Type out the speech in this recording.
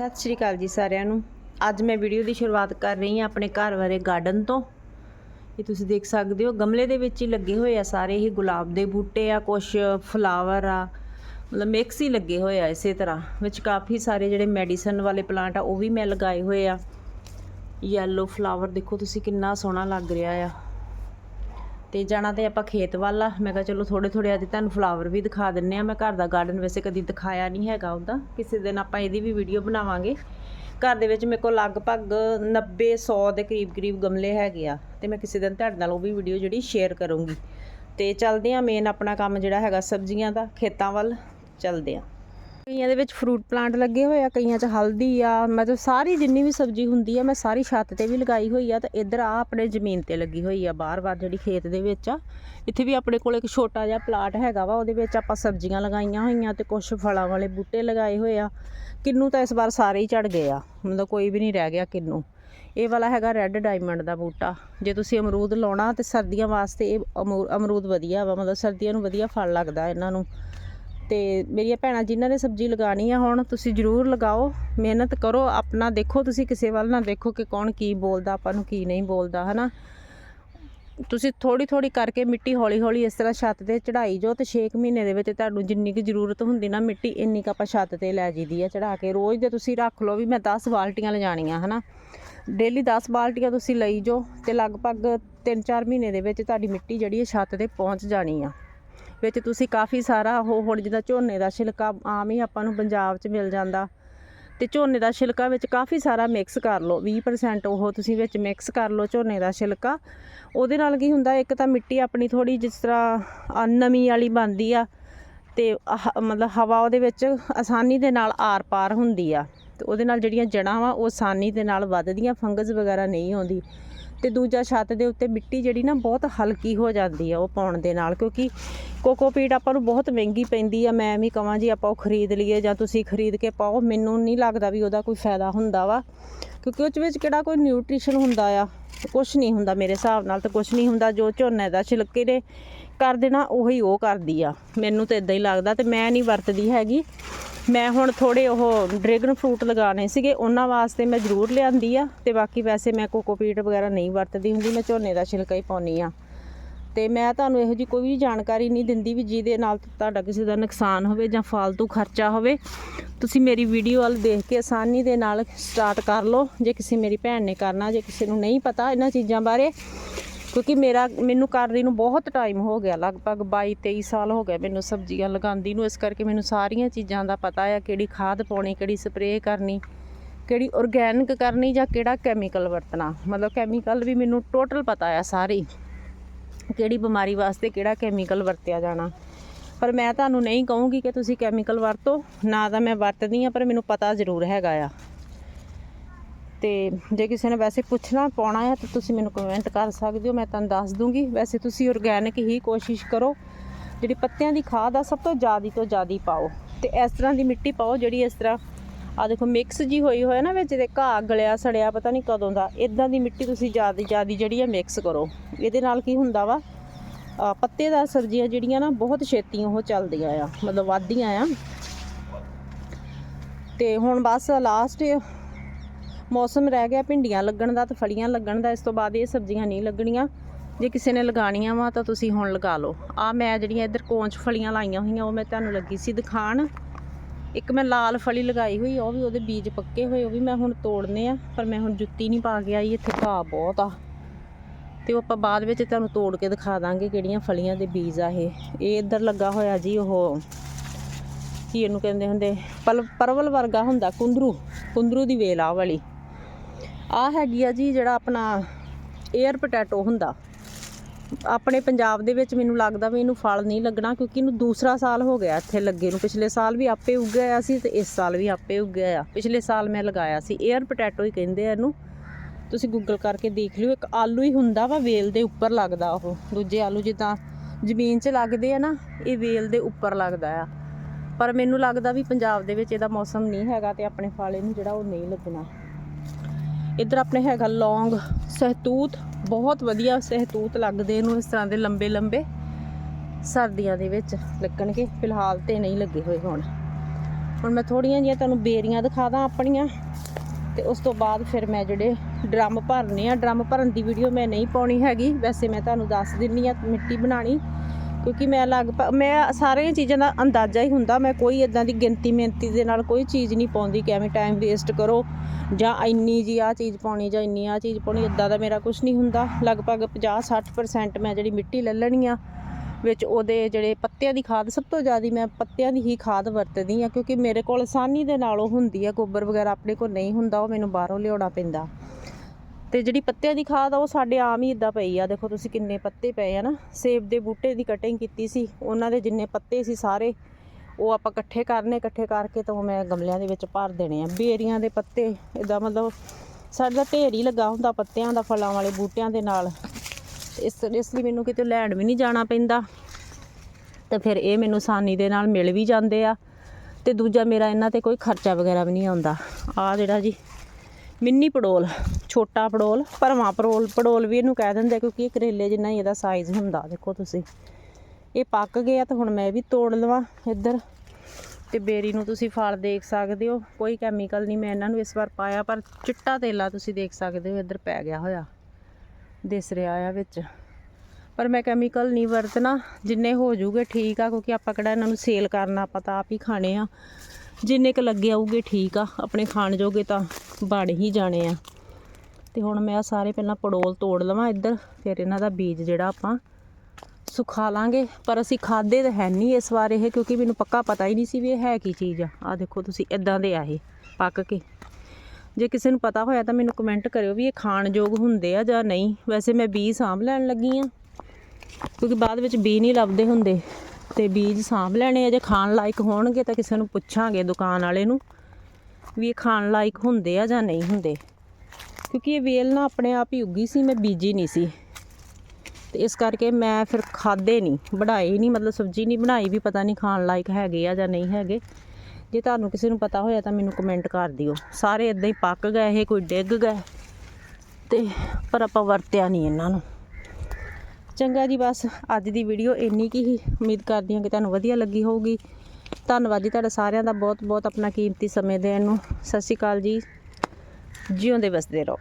ਸਤਿ ਸ਼੍ਰੀ ਅਕਾਲ ਜੀ ਸਾਰਿਆਂ ਨੂੰ। ਅੱਜ ਮੈਂ ਵੀਡੀਓ ਦੀ ਸ਼ੁਰੂਆਤ ਕਰ ਰਹੀ ਹਾਂ ਆਪਣੇ ਘਰ ਬਾਰੇ ਗਾਰਡਨ ਤੋਂ। ਇਹ ਤੁਸੀਂ ਦੇਖ ਸਕਦੇ ਹੋ, ਗਮਲੇ ਦੇ ਵਿੱਚ ਹੀ ਲੱਗੇ ਹੋਏ ਆ ਸਾਰੇ। ਹੀ ਗੁਲਾਬ ਦੇ ਬੂਟੇ ਆ ਕੁਝ ਫਲਾਵਰ ਆ, ਮਤਲਬ ਮਿਕਸ ਹੀ ਲੱਗੇ ਹੋਏ ਆ ਇਸੇ ਤਰ੍ਹਾਂ। ਵਿੱਚ ਕਾਫੀ ਸਾਰੇ ਜਿਹੜੇ ਮੈਡੀਸਨ ਵਾਲੇ ਪਲਾਂਟ ਆ, ਉਹ ਵੀ ਮੈਂ ਲਗਾਏ ਹੋਏ ਆ। ਯੈਲੋ ਫਲਾਵਰ ਦੇਖੋ ਤੁਸੀਂ ਕਿੰਨਾ ਸੋਹਣਾ ਲੱਗ ਰਿਹਾ ਆ। ਤੇ ਜਾਣਾ ਤੇ ਆਪਾਂ ਖੇਤ ਵੱਲ ਆ। ਮੈਂ ਕਿਹਾ ਚਲੋ ਥੋੜੇ ਥੋੜੇ ਅੱਜ ਤੁਹਾਨੂੰ ਫਲਾਵਰ ਵੀ ਦਿਖਾ ਦਿੰਨੇ ਆ। ਮੈਂ ਘਰ ਦਾ ਗਾਰਡਨ ਵੈਸੇ ਕਦੀ ਦਿਖਾਇਆ ਨਹੀਂ ਹੈਗਾ ਉਹਦਾ। ਕਿਸੇ ਦਿਨ ਆਪਾਂ ਇਹਦੀ ਵੀ ਵੀਡੀਓ ਬਣਾਵਾਂਗੇ। ਘਰ ਦੇ ਵਿੱਚ ਮੇਰੇ ਕੋਲ ਲਗਭਗ 90 100 ਦੇ ਕਰੀਬ ਕਰੀਬ ਗਮਲੇ ਹੈਗੇ ਆ। ਤੇ ਮੈਂ ਕਿਸੇ ਦਿਨ ਤੁਹਾਡੇ ਨਾਲ ਉਹ ਵੀ ਵੀਡੀਓ ਜਿਹੜੀ ਸ਼ੇਅਰ ਕਰੂੰਗੀ। ਤੇ ਚੱਲਦੇ ਆ ਮੇਨ ਆਪਣਾ ਕੰਮ ਜਿਹੜਾ ਹੈਗਾ ਸਬਜ਼ੀਆਂ ਦਾ, ਖੇਤਾਂ ਵੱਲ। ਚੱਲਦੇ ਆ। ਕਈਆਂ ਦੇ ਵਿੱਚ ਫਰੂਟ ਪਲਾਂਟ ਲੱਗੇ ਹੋਏ ਆ, ਕਈਆਂ 'ਚ ਹਲਦੀ ਆ ਮਤਲਬ ਸਾਰੀ ਜਿੰਨੀ ਵੀ ਸਬਜ਼ੀ ਹੁੰਦੀ ਆ, ਮੈਂ ਸਾਰੀ ਛੱਤ ਤੇ ਵੀ ਲਗਾਈ ਹੋਈ ਆ ਤੇ ਇੱਧਰ ਆ ਆਪਣੇ ਜ਼ਮੀਨ ਤੇ ਲੱਗੀ ਹੋਈ ਆ ਬਾਹਰ-ਬਾਹਰ ਜਿਹੜੀ ਖੇਤ ਦੇ ਵਿੱਚ ਆ। ਇੱਥੇ ਵੀ ਆਪਣੇ ਕੋਲ ਇੱਕ ਛੋਟਾ ਜਿਹਾ ਪਲਾਟ ਹੈਗਾ ਵਾ, ਉਹਦੇ ਵਿੱਚ ਆਪਾਂ ਸਬਜ਼ੀਆਂ ਲਗਾਈਆਂ ਹੋਈਆਂ ਤੇ ਕੁਝ ਫਲਾਂ ਵਾਲੇ ਬੂਟੇ ਲਗਾਏ ਹੋਏ ਆ। ਕਿੰਨੂ ਤਾਂ ਇਸ ਵਾਰ ਸਾਰੇ ਹੀ ਝੜ ਗਏ ਆ, ਮਤਲਬ ਕੋਈ ਵੀ ਨਹੀਂ ਰਹਿ ਗਿਆ ਕਿੰਨੂ। ਇਹ ਵਾਲਾ ਹੈਗਾ ਰੈੱਡ ਡਾਇਮੰਡ ਦਾ ਬੂਟਾ। ਜੇ ਤੁਸੀਂ ਅਮਰੂਦ ਲਾਉਣਾ ਤੇ ਸਰਦੀਆਂ ਵਾਸਤੇ ਇਹ ਅਮਰੂ- ਅਮਰੂਦ ਵਧੀਆ ਵਾ, ਮਤਲਬ ਸਰਦੀਆਂ ਨੂੰ ਵਧੀਆ ਫਲ ਲੱਗਦਾ ਇਹਨਾਂ ਨੂੰ। ਤੇ ਮੇਰੀਆਂ ਭੈਣਾਂ ਜਿਨ੍ਹਾਂ ਨੇ ਸਬਜ਼ੀ ਲਗਾਣੀ ਆ ਹੁਣ, ਤੁਸੀਂ ਜ਼ਰੂਰ ਲਗਾਓ। ਮਿਹਨਤ ਕਰੋ, ਆਪਣਾ ਦੇਖੋ ਤੁਸੀਂ ਕਿਸੇ ਵੱਲ ਨਾ ਦੇਖੋ ਕਿ ਕੌਣ ਕੀ ਬੋਲਦਾ, ਆਪਾਂ ਨੂੰ ਕੀ ਨਹੀਂ ਬੋਲਦਾ, ਹਨਾ। ਤੁਸੀਂ ਥੋੜੀ ਥੋੜੀ ਕਰਕੇ ਮਿੱਟੀ ਹੌਲੀ ਹੌਲੀ ਇਸ ਤਰ੍ਹਾਂ ਛੱਤ ਤੇ ਚੜਾਈ ਜੋ ਤੇ 6 ਮਹੀਨੇ ਦੇ ਵਿੱਚ ਤੁਹਾਨੂੰ ਜਿੰਨੀ ਕੁ ਜ਼ਰੂਰਤ ਹੁੰਦੀ ਨਾ ਮਿੱਟੀ, ਇੰਨੀ ਕੁ ਆਪਾਂ ਛੱਤ ਤੇ ਲੈ ਜੀਦੀ ਆ ਚੜਾ ਕੇ। ਰੋਜ਼ ਦੇ ਤੁਸੀਂ ਰੱਖ ਲਓ ਵੀ ਮੈਂ 10 ਬਾਲਟੀਆਂ ਲਿਜਾਣੀਆਂ, ਹਨਾ। ਡੇਲੀ 10 ਬਾਲਟੀਆਂ ਤੁਸੀਂ ਲਈ ਜੋ ਤੇ ਲਗਭਗ 3-4 ਮਹੀਨੇ ਦੇ ਵਿੱਚ ਤੁਹਾਡੀ ਮਿੱਟੀ ਜਿਹੜੀ ਹੈ ਛੱਤ ਤੇ ਪਹੁੰਚ ਜਾਣੀ ਆ। ਵਿੱਚ ਤੁਸੀਂ ਕਾਫੀ ਸਾਰਾ ਉਹ ਹੁਣ ਜਿੱਦਾਂ ਝੋਨੇ ਦਾ ਛਿਲਕਾ ਆਮ ਹੀ ਆਪਾਂ ਨੂੰ ਪੰਜਾਬ 'ਚ ਮਿਲ ਜਾਂਦਾ। ਤੇ ਝੋਨੇ ਦਾ ਛਿਲਕਾ ਵਿੱਚ ਕਾਫੀ ਸਾਰਾ ਮਿਕਸ ਕਰ ਲਓ 20% ਉਹ ਤੁਸੀਂ ਵਿੱਚ ਮਿਕਸ ਕਰ ਲਓ ਝੋਨੇ ਦਾ ਛਿਲਕਾ। ਉਹਦੇ ਨਾਲ ਕੀ ਹੁੰਦਾ, ਇੱਕ ਤਾਂ ਮਿੱਟੀ ਆਪਣੀ ਥੋੜੀ ਜਿਸ ਤਰ੍ਹਾਂ ਨਮੀ ਵਾਲੀ ਬਣਦੀ ਆ ਤੇ ਮਤਲਬ ਹਵਾ ਉਹਦੇ ਵਿੱਚ ਆਸਾਨੀ ਦੇ ਨਾਲ ਆਰ-ਪਾਰ ਹੁੰਦੀ ਆ। ਤੇ ਉਹਦੇ ਨਾਲ ਜਿਹੜੀਆਂ ਜੜਾਂ ਵਾ ਉਹ ਆਸਾਨੀ ਦੇ ਨਾਲ ਵੱਧਦੀਆਂ, ਫੰਗਸ ਵਗੈਰਾ ਨਹੀਂ ਆਉਂਦੀ। ਤੇ ਦੂਜਾ ਛੱਤ ਦੇ ਉੱਤੇ ਮਿੱਟੀ ਜਿਹੜੀ ਨਾ ਬਹੁਤ ਹਲਕੀ ਹੋ ਜਾਂਦੀ ਆ ਉਹ ਪਾਉਣ ਦੇ ਨਾਲ, ਕਿਉਂਕਿ ਕੋਕੋਪੀਟ ਆਪਾਂ ਨੂੰ ਬਹੁਤ ਮਹਿੰਗੀ ਪੈਂਦੀ ਆ। ਮੈਂ ਵੀ ਕਹਾਂ ਜੀ ਆਪਾਂ ਉਹ ਖਰੀਦ ਲਈਏ ਜਾਂ ਤੁਸੀਂ ਖਰੀਦ ਕੇ ਪਾਓ, ਮੈਨੂੰ ਨਹੀਂ ਲੱਗਦਾ ਵੀ ਉਹਦਾ ਕੋਈ ਫਾਇਦਾ ਹੁੰਦਾ ਵਾ। ਕਿਉਂਕਿ ਉਹ 'ਚ ਵਿੱਚ ਕਿਹੜਾ ਕੋਈ ਨਿਊਟ੍ਰੀਸ਼ਨ ਹੁੰਦਾ ਆ ਕੁਝ ਨਹੀਂ ਹੁੰਦਾ ਮੇਰੇ ਹਿਸਾਬ ਨਾਲ ਤਾਂ ਕੁਝ ਨਹੀਂ ਹੁੰਦਾ, ਜੋ ਝੋਨੇ ਦਾ ਛਿਲਕੇ ਨੇ ਕਰ ਦੇਣਾ, ਉਹੀ ਉਹ ਕਰਦੀ ਆ। ਮੈਨੂੰ ਤਾਂ ਇਦਾਂ ਹੀ ਲੱਗਦਾ ਤੇ ਮੈਂ ਨਹੀਂ ਵਰਤਦੀ ਹੈਗੀ। ਮੈਂ ਹੁਣ ਥੋੜੇ ਉਹ ਡਰੈਗਨ ਫਰੂਟ ਲਗਾਣੇ ਸੀਗੇ, ਉਹਨਾਂ ਵਾਸਤੇ ਮੈਂ ਜ਼ਰੂਰ ਲਿਆਂਦੀ ਆ ਤੇ ਬਾਕੀ ਵੈਸੇ ਮੈਂ ਕੋਕੋਪੀਟ ਵਗੈਰਾ ਨਹੀਂ ਵਰਤਦੀ ਹੁੰਦੀ, ਮੈਂ ਝੋਨੇ ਦਾ ਛਿਲਕਾ ਹੀ ਪਾਉਣੀ ਆ। ਤੇ ਮੈਂ ਤੁਹਾਨੂੰ ਇਹੋ ਜੀ ਕੋਈ ਵੀ ਜਾਣਕਾਰੀ ਨਹੀਂ ਦਿੰਦੀ ਵੀ ਜਿਹਦੇ ਨਾਲ ਤੁਹਾਡਾ ਕਿਸੇ ਦਾ ਨੁਕਸਾਨ ਹੋਵੇ ਜਾਂ ਫालतू ਖਰਚਾ ਹੋਵੇ, ਤੁਸੀਂ ਮੇਰੀ ਵੀਡੀਓ ਵੱਲ ਦੇਖ ਕੇ ਆਸਾਨੀ ਦੇ ਨਾਲ ਸਟਾਰਟ ਕਰ ਲਓ। ਜੇ ਕਿਸੇ ਮੇਰੀ ਭੈਣ ਨੇ ਕਰਨਾ, ਜੇ ਕਿਸੇ ਨੂੰ ਨਹੀਂ ਪਤਾ ਇਹਨਾਂ ਚੀਜ਼ਾਂ ਬਾਰੇ ਕਿਉਂਕਿ ਮੇਰਾ, ਮੈਨੂੰ ਕਰਦੀ ਨੂੰ ਬਹੁਤ ਟਾਈਮ ਹੋ ਗਿਆ, ਲਗਭਗ 22 23 ਸਾਲ ਹੋ ਗਏ ਮੈਨੂੰ ਸਬਜ਼ੀਆਂ ਲਗਾਉਂਦੀ ਨੂੰ, ਇਸ ਕਰਕੇ ਮੈਨੂੰ ਸਾਰੀਆਂ ਚੀਜ਼ਾਂ ਦਾ ਪਤਾ ਆ, ਕਿਹੜੀ ਖਾਦ ਪਾਉਣੀ, ਕਿਹੜੀ ਸਪਰੇਅ ਕਰਨੀ, ਕਿਹੜੀ ਆਰਗੈਨਿਕ ਕਰਨੀ ਜਾਂ ਕਿਹੜਾ ਕੈਮੀਕਲ ਵਰਤਣਾ। ਮਤਲਬ ਕੈਮੀਕਲ ਵੀ ਮੈਨੂੰ ਟੋਟਲ ਪਤਾ ਆ ਸਾਰੀ, ਕਿਹੜੀ ਬਿਮਾਰੀ ਵਾਸਤੇ ਕਿਹੜਾ ਕੈਮੀਕਲ ਵਰਤਿਆ ਜਾਣਾ। ਪਰ ਮੈਂ ਤੁਹਾਨੂੰ ਨਹੀਂ ਕਹੂੰਗੀ ਕਿ ਤੁਸੀਂ ਕੈਮੀਕਲ ਵਰਤੋ, ਨਾ ਤਾਂ ਮੈਂ ਵਰਤਦੀ ਆ ਪਰ ਮੈਨੂੰ ਪਤਾ ਜ਼ਰੂਰ ਹੈਗਾ ਆ। ਤੇ ਜੇ ਕਿਸੇ ਨੇ ਵੈਸੇ ਪੁੱਛਣਾ ਪਾਉਣਾ ਹੈ ਤਾਂ ਤੁਸੀਂ ਮੈਨੂੰ ਕਮੈਂਟ ਕਰ ਸਕਦੇ ਹੋ ਮੈਂ ਤੁਹਾਨੂੰ ਦੱਸ ਦੂੰਗੀ। ਵੈਸੇ ਤੁਸੀਂ ਆਰਗੈਨਿਕ ਹੀ ਕੋਸ਼ਿਸ਼ ਕਰੋ ਜਿਹੜੀ ਪੱਤਿਆਂ ਦੀ ਖਾਦ ਆ ਸਭ ਤੋਂ ਜ਼ਿਆਦੀ ਤੋਂ ਜ਼ਿਆਦੀ ਪਾਓ। ਤੇ ਇਸ ਤਰ੍ਹਾਂ ਦੀ ਮਿੱਟੀ ਪਾਓ ਜਿਹੜੀ ਇਸ ਤਰ੍ਹਾਂ ਆ ਦੇਖੋ ਮਿਕਸ ਜੀ ਹੋਈ ਹੋਇਆ ਨਾ ਵਿੱਚ ਦੇ ਘਾਹ ਗਲਿਆ ਸੜਿਆ ਪਤਾ ਨਹੀਂ ਕਦੋਂ ਦਾ ਇਦਾਂ ਦੀ ਮਿੱਟੀ ਤੁਸੀਂ ਜ਼ਿਆਦੀ ਜ਼ਿਆਦੀ ਜਿਹੜੀ ਆ ਮਿਕਸ ਕਰੋ। ਇਹਦੇ ਨਾਲ ਕੀ ਹੁੰਦਾ ਵਾ? ਅ, ਪੱਤੇਦਾਰ ਸਬਜ਼ੀਆਂ ਜਿਹੜੀਆਂ ਨਾ ਬਹੁਤ ਛੇਤੀ ਉਹ ਚੱਲਦੀਆਂ ਆ ਮਤਲਬ ਵੱਧਦੀਆਂ ਆ। ਤੇ ਹੁਣ ਬਸ ਲਾਸਟ ਮੌਸਮ ਰਹਿ ਗਿਆ, ਭਿੰਡੀਆਂ ਲੱਗਣ ਦਾ ਤੇ ਫਲੀਆਂ ਲੱਗਣ ਦਾ, ਇਸ ਤੋਂ ਬਾਅਦ ਇਹ ਸਬਜ਼ੀਆਂ ਨਹੀਂ ਲੱਗਣੀਆਂ। ਜੇ ਕਿਸੇ ਨੇ ਲਗਾਣੀਆਂ ਵਾ ਤਾਂ ਤੁਸੀਂ ਹੁਣ ਲਗਾ ਲਓ। ਆ ਮੈਂ ਜਿਹੜੀਆਂ ਇੱਧਰ ਕੋਂਚ ਫਲੀਆਂ ਲਾਈਆਂ ਹੋਈਆਂ, ਉਹ ਮੈਂ ਤੁਹਾਨੂੰ ਲੱਗੀ ਸੀ ਦਿਖਾਣ। ਇੱਕ ਮੈਂ ਲਾਲ ਫਲੀ ਲਗਾਈ ਹੋਈ, ਉਹ ਵੀ ਉਹਦੇ ਬੀਜ ਪੱਕੇ ਹੋਏ, ਉਹ ਵੀ ਮੈਂ ਹੁਣ ਤੋੜਨੇ ਆ, ਪਰ ਮੈਂ ਹੁਣ ਜੁੱਤੀ ਨਹੀਂ ਪਾ ਕੇ ਆਈ, ਇੱਥੇ ਘਾਹ ਬਹੁਤ ਆ। ਤੇ ਉਹ ਆਪਾਂ ਬਾਅਦ ਵਿੱਚ ਤੁਹਾਨੂੰ ਤੋੜ ਕੇ ਦਿਖਾ ਦਾਂਗੇ ਕਿਹੜੀਆਂ ਫਲੀਆਂ ਦੇ ਬੀਜ ਆ ਇਹ। ਇਹ ਇੱਧਰ ਲੱਗਾ ਹੋਇਆ ਜੀ, ਉਹ ਕੀ ਇਹਨੂੰ ਕਹਿੰਦੇ ਹੁੰਦੇ, ਪਲ ਪਰਵਲ ਵਰਗਾ ਹੁੰਦਾ, ਕੁੰਦਰੂ। ਕੁੰਦਰੂ ਦੀ ਵੇਲ ਆ ਵਾਲੀ। ਆ ਹੈਗੀ ਆ ਜੀ ਜਿਹੜਾ ਆਪਣਾ 에ਅਰ ਪੋਟੈਟੋ ਹੁੰਦਾ। ਆਪਣੇ ਪੰਜਾਬ ਦੇ ਵਿੱਚ ਮੈਨੂੰ ਲੱਗਦਾ ਵੀ ਇਹਨੂੰ ਫਲ ਨਹੀਂ ਲੱਗਣਾ ਕਿਉਂਕਿ ਇਹਨੂੰ ਦੂਸਰਾ ਸਾਲ ਹੋ ਗਿਆ ਇੱਥੇ ਲੱਗੇ ਨੂੰ। ਪਿਛਲੇ ਸਾਲ ਵੀ ਆਪੇ ਉੱਗਿਆ ਸੀ ਤੇ ਇਸ ਸਾਲ ਵੀ ਆਪੇ ਉੱਗਿਆ ਆ। ਪਿਛਲੇ ਸਾਲ ਮੈਂ ਲਗਾਇਆ ਸੀ। 에ਅਰ ਪੋਟੈਟੋ ਹੀ ਕਹਿੰਦੇ ਆ ਇਹਨੂੰ। ਤੁਸੀਂ ਗੂਗਲ ਕਰਕੇ ਦੇਖ ਲਿਓ, ਇੱਕ ਆਲੂ ਹੀ ਹੁੰਦਾ ਵਾ, ਵੇਲ ਦੇ ਉੱਪਰ ਲੱਗਦਾ ਉਹ। ਦੂਜੇ ਆਲੂ ਜਿੱਦਾਂ ਜ਼ਮੀਨ 'ਚ ਲੱਗਦੇ ਆ ਨਾ, ਇਹ ਵੇਲ ਦੇ ਉੱਪਰ ਲੱਗਦਾ ਆ। ਪਰ ਮੈਨੂੰ ਲੱਗਦਾ ਵੀ ਪੰਜਾਬ ਦੇ ਵਿੱਚ ਇਹਦਾ ਮੌਸਮ ਨਹੀਂ ਹੈਗਾ ਤੇ ਆਪਣੇ ਫਲ ਇਹਨੂੰ ਜਿਹੜਾ ਉਹ ਨਹੀਂ ਲੱਗਣਾ। ਇੱਧਰ ਆਪਣੇ ਹੈਗਾ ਲੌਂਗ ਸਹਿਤੂਤ, ਬਹੁਤ ਵਧੀਆ ਸਹਿਤੂਤ ਲੱਗਦੇ ਇਹਨੂੰ ਇਸ ਤਰ੍ਹਾਂ ਦੇ ਲੰਬੇ ਲੰਬੇ ਸਰਦੀਆਂ ਦੇ ਵਿੱਚ ਲੱਗਣਗੇ, ਫਿਲਹਾਲ ਤੇ ਨਹੀਂ ਲੱਗੇ ਹੋਏ ਹੁਣ। ਹੁਣ ਮੈਂ ਥੋੜੀਆਂ ਜਿਹੀਆਂ ਤੁਹਾਨੂੰ ਬੇਰੀਆਂ ਦਿਖਾ ਦਾਂ ਆਪਣੀਆਂ, ਤੇ ਉਸ ਤੋਂ ਬਾਅਦ ਫਿਰ ਮੈਂ ਜਿਹੜੇ ਡਰਮ ਭਰਨੇ ਆ, ਡਰਮ ਭਰਨ ਦੀ ਵੀਡੀਓ ਮੈਂ ਨਹੀਂ ਪਾਉਣੀ ਹੈਗੀ, ਵੈਸੇ ਮੈਂ ਤੁਹਾਨੂੰ ਦੱਸ ਦਿੰਨੀ ਆ, ਮਿੱਟੀ ਬਣਾਣੀ ਕਿਉਂਕਿ ਮੈਂ ਲਗਭਗ ਮੈਂ ਸਾਰੀਆਂ ਚੀਜ਼ਾਂ ਦਾ ਅੰਦਾਜ਼ਾ ਹੀ ਹੁੰਦਾ, ਮੈਂ ਕੋਈ ਇਦਾਂ ਦੀ ਗਿਣਤੀ ਮਿਹਨਤੀ ਦੇ ਨਾਲ ਕੋਈ ਚੀਜ਼ ਨਹੀਂ ਪਾਉਂਦੀ ਕਿ ਐਵੇਂ ਟਾਈਮ ਵੇਸਟ ਕਰੋ ਜਾਂ ਇੰਨੀ ਜੀ ਆ ਚੀਜ਼ ਪਾਉਣੀ ਜਾਂ ਇੰਨੀ ਆ ਚੀਜ਼ ਪਾਉਣੀ ਇਦਾਂ ਦਾ ਮੇਰਾ ਕੁਝ ਨਹੀਂ ਹੁੰਦਾ। ਲਗਭਗ 50-60% ਮੈਂ ਜਿਹੜੀ ਮਿੱਟੀ ਲੈ ਲੈਣੀ ਆ, ਵਿੱਚ ਉਹਦੇ ਜਿਹੜੇ ਪੱਤਿਆਂ ਦੀ ਖਾਦ, ਸਭ ਤੋਂ ਜ਼ਿਆਦਾ ਮੈਂ ਪੱਤਿਆਂ ਦੀ ਹੀ ਖਾਦ ਵਰਤਦੀ ਆ ਕਿਉਂਕਿ ਮੇਰੇ ਕੋਲ ਆਸਾਨੀ ਦੇ ਨਾਲ ਉਹ ਹੁੰਦੀ ਆ, ਗੋਬਰ ਵਗੈਰਾ ਆਪਣੇ ਕੋਲ ਨਹੀਂ ਹੁੰਦਾ, ਉਹ ਮੈਨੂੰ ਬਾਹਰੋਂ ਲਿਆਉਣਾ ਪੈਂਦਾ। ਤੇ ਜਿਹੜੀ ਪੱਤਿਆਂ ਦੀ ਖਾਦ ਆ, ਉਹ ਸਾਡੇ ਆਮ ਹੀ ਇਦਾਂ ਪਈ ਆ। ਦੇਖੋ ਤੁਸੀਂ ਕਿੰਨੇ ਪੱਤੇ ਪਏ ਆ ਨਾ। ਸੇਬ ਦੇ ਬੂਟੇ ਦੀ ਕਟਿੰਗ ਕੀਤੀ ਸੀ। ਉਹਨਾਂ ਦੇ ਜਿੰਨੇ ਪੱਤੇ ਸੀ ਸਾਰੇ, ਉਹ ਆਪਾਂ ਇਕੱਠੇ ਕਰਨੇ, ਇਕੱਠੇ ਕਰਕੇ ਤਾਂ ਉਹ ਮੈਂ ਗਮਲਿਆਂ ਦੇ ਵਿੱਚ ਭਰ ਦੇਣੇ ਆ। ਬੇਰੀਆਂ ਦੇ ਪੱਤੇ ਇਦਾਂ ਮਤਲਬ ਸਾਡੇ ਦਾ ਢੇਰ ਹੀ ਲੱਗਾ ਹੁੰਦਾ ਪੱਤਿਆਂ ਦਾ, ਫਲਾਂ ਵਾਲੇ ਬੂਟਿਆਂ ਦੇ ਨਾਲ। ਇਸ ਇਸ ਲਈ ਮੈਨੂੰ ਕਿਤੇ ਲੈਣ ਵੀ ਨਹੀਂ ਜਾਣਾ ਪੈਂਦਾ। ਤੇ ਫਿਰ ਇਹ ਮੈਨੂੰ ਆਸਾਨੀ ਦੇ ਨਾਲ ਮਿਲ ਵੀ ਜਾਂਦੇ ਆ। ਤੇ ਦੂਜਾ ਮੇਰਾ ਇਹਨਾਂ ਤੇ ਕੋਈ ਖਰਚਾ ਵਗੈਰਾ ਵੀ ਨਹੀਂ ਆਉਂਦਾ। ਆ ਜਿਹੜਾ ਜੀ ਮਿੰਨੀ ਪੜੋਲ, ਛੋਟਾ ਪੜੋਲ, ਭਰਵਾਂ ਪੜੋਲ ਪੜੋਲ ਵੀ ਇਹਨੂੰ ਕਹਿ ਦਿੰਦੇ ਕਿਉਂਕਿ ਇਹ ਕਰੇਲੇ ਜਿੰਨਾ ਹੀ ਇਹਦਾ ਸਾਈਜ਼ ਹੁੰਦਾ, ਦੇਖੋ ਤੁਸੀਂ। ਇਹ ਪੱਕ ਗਏ ਆ ਤਾਂ ਹੁਣ ਮੈਂ ਵੀ ਤੋੜ ਲਵਾਂ ਇੱਧਰ। ਤੇ ਬੇਰੀ ਨੂੰ ਤੁਸੀਂ ਫਲ ਦੇਖ ਸਕਦੇ ਹੋ, ਕੋਈ ਕੈਮੀਕਲ ਨਹੀਂ, ਮੈਂ ਇਹਨਾਂ ਨੂੰ ਇਸ ਵਾਰ ਪਾਇਆ, ਪਰ ਚਿੱਟਾ ਤੇਲਾ ਤੁਸੀਂ ਦੇਖ ਸਕਦੇ ਹੋ, ਇੱਧਰ ਪੈ ਗਿਆ ਹੋਇਆ, ਦਿਸ ਰਿਹਾ ਆ ਵਿੱਚ। ਪਰ ਮੈਂ ਕੈਮੀਕਲ ਨਹੀਂ ਵਰਤਣਾ, ਜਿੰਨੇ ਹੋ ਜੂਗੇ ਠੀਕ ਆ, ਕਿਉਂਕਿ ਆਪਾਂ ਕਿਹੜਾ ਇਹਨਾਂ ਨੂੰ ਸੇਲ ਕਰਨਾ, ਆਪਾਂ ਤਾਂ ਆਪ ਹੀ ਖਾਣੇ ਆ। ਜਿੰਨੇ ਕ ਲੱਗੇ ਆਉਗੇ ਠੀਕ ਆ, ਆਪਣੇ ਖਾਣ ਜੋਗੇ ਤਾਂ ਬਣ ਹੀ ਜਾਣੇ ਆ। ਤੇ ਹੁਣ ਮੈਂ ਆ ਸਾਰੇ ਪਹਿਲਾਂ ਪੜੋਲ ਤੋੜ ਲਵਾਂ ਇੱਧਰ, ਫਿਰ ਇਹਨਾਂ ਦਾ ਬੀਜ ਜਿਹੜਾ ਆਪਾਂ ਸੁਖਾ ਲਾਂਗੇ। ਪਰ ਅਸੀਂ ਖਾਦੇ ਤਾਂ ਹੈ ਨਹੀਂ ਇਸ ਵਾਰ ਇਹ, ਕਿਉਂਕਿ ਮੈਨੂੰ ਪੱਕਾ ਪਤਾ ਹੀ ਨਹੀਂ ਸੀ ਵੀ ਇਹ ਹੈ ਕੀ ਚੀਜ਼ ਆ। ਆ ਦੇਖੋ ਤੁਸੀਂ ਇਦਾਂ ਦੇ ਆ ਇਹ, ਪੱਕ ਕੇ। ਜੇ ਕਿਸੇ ਨੂੰ ਪਤਾ ਹੋਇਆ ਤਾਂ ਮੈਨੂੰ ਕਮੈਂਟ ਕਰਿਓ ਵੀ ਇਹ ਖਾਣ ਯੋਗ ਹੁੰਦੇ ਆ ਜਾਂ ਨਹੀਂ। ਵੈਸੇ ਮੈਂ ਬੀ ਸਾਂਭ ਲੈਣ ਲੱਗੀ ਆ, ਕਿਉਂਕਿ ਬਾਅਦ ਵਿੱਚ ਬੀ ਨਹੀਂ ਲੱਭਦੇ ਹੁੰਦੇ। ਤੇ ਬੀਜ ਸਾਂਭ ਲੈਣੇ ਆ। ਜੇ ਖਾਣ ਲਾਇਕ ਹੋਣਗੇ ਤਾਂ ਕਿਸੇ ਨੂੰ ਪੁੱਛਾਂਗੇ ਦੁਕਾਨ ਵਾਲੇ ਨੂੰ ਵੀ ਇਹ ਖਾਣ ਲਾਇਕ ਹੁੰਦੇ ਆ ਜਾਂ ਨਹੀਂ ਹੁੰਦੇ। ਕਿਉਂਕਿ ਇਹ ਵੇਲ ਨਾ ਆਪਣੇ ਆਪ ਹੀ ਉੱਗੀ ਸੀ, ਮੈਂ ਬੀਜੀ ਨਹੀਂ ਸੀ। ਤੇ ਇਸ ਕਰਕੇ ਮੈਂ ਫਿਰ ਖਾਦੇ ਨਹੀਂ, ਬਣਾਏ ਨਹੀਂ, ਮਤਲਬ ਸਬਜ਼ੀ ਨਹੀਂ ਬਣਾਈ ਵੀ ਪਤਾ ਨਹੀਂ ਖਾਣ ਲਾਇਕ ਹੈਗੇ ਆ ਜਾਂ ਨਹੀਂ ਹੈਗੇ। ਜੇ ਤੁਹਾਨੂੰ ਕਿਸੇ ਨੂੰ ਪਤਾ ਹੋਇਆ ਤਾਂ ਮੈਨੂੰ ਕਮੈਂਟ ਕਰ ਦਿਓ। ਸਾਰੇ ਇਦਾਂ ਹੀ ਪੱਕ ਗਏ, ਇਹ ਕੋਈ ਡਿੱਗ ਗਏ। ਤੇ ਪਰ ਆਪਾਂ ਵਰਤਿਆ ਨਹੀਂ ਇਹਨਾਂ ਨੂੰ। ਚੰਗਾ ਜੀ, ਬਸ ਅੱਜ ਦੀ ਵੀਡੀਓ ਇੰਨੀ ਕੀ ਹੀ। ਉਮੀਦ ਕਰਦੀ ਹਾਂ ਕਿ ਤੁਹਾਨੂੰ ਵਧੀਆ ਲੱਗੀ ਹੋਊਗੀ। ਧੰਨਵਾਦ ਜੀ ਤੁਹਾਡਾ ਸਾਰਿਆਂ ਦਾ। ਬਹੁਤ ਬਹੁਤ ਆਪਣਾ ਕੀਮਤੀ ਸਮੇਂ ਦੇਣ ਨੂੰ। ਸਤਿ ਸ਼੍ਰੀ ਅਕਾਲ ਜੀ। ਜਿਉਂਦੇ ਵਸਦੇ ਰਹੋ।